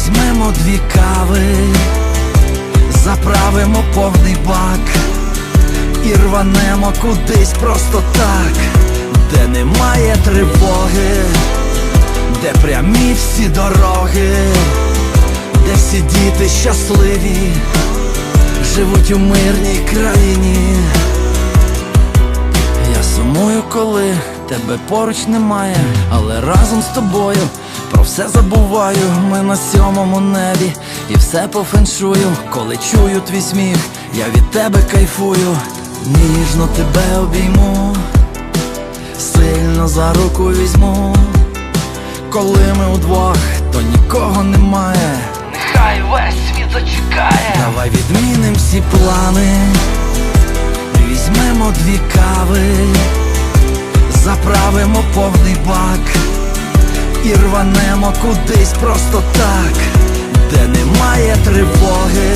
Візьмемо дві кави, заправимо повний бак і рванемо кудись просто так, де немає тривоги, де прямі всі дороги, де всі діти щасливі, живуть у мирній країні. Я сумую, коли тебе поруч немає, але разом з тобою про все забуваю. Ми на сьомому небі і все по феншую. Коли чую твій сміх, я від тебе кайфую, ніжно тебе обійму, сильно за руку візьму. Коли ми удвох, то нікого немає. Нехай весь світ зачекає. Давай відміним всі плани, візьмемо дві кави, заправимо повний бак і рванемо кудись просто так, де немає тривоги,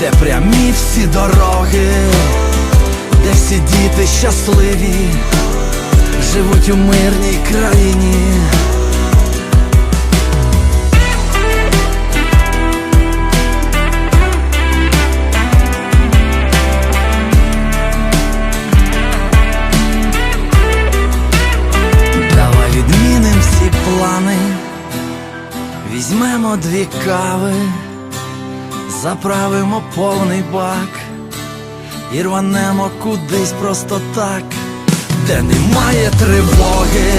де прямі всі дороги, де всі діти щасливі, живуть у мирній країні. Візьмемо дві кави, заправимо повний бак і рванемо кудись просто так, де немає тривоги,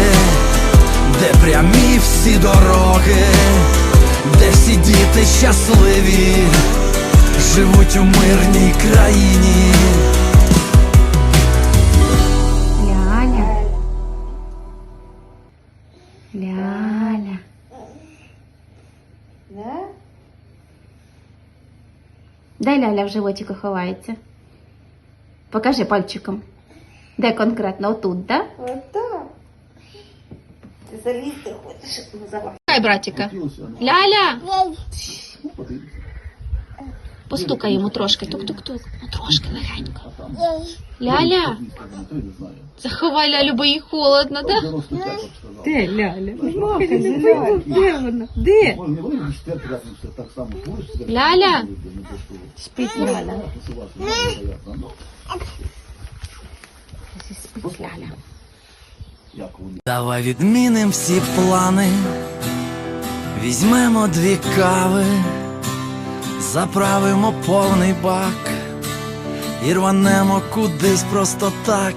де прямі всі дороги, де всі діти щасливі, живуть у мирній країні. Де Ляля в животику ховається? Покажи пальчиком. Де конкретно? Отут, да? Отак. Ти залізти хочеш? називай. Хай, братіка. Ляля! Постукай йому трошки. Тук-тук-тук. Ну трошки легенько. Ляля! Заховай лялю, бо їй холодно, да? Де Ляля? Де вона? Де? Ляля! Спить Ляля. Спить Ляля. Давай відміним всі плани, візьмемо дві кави, заправимо повний бак. І рванемо кудись просто так,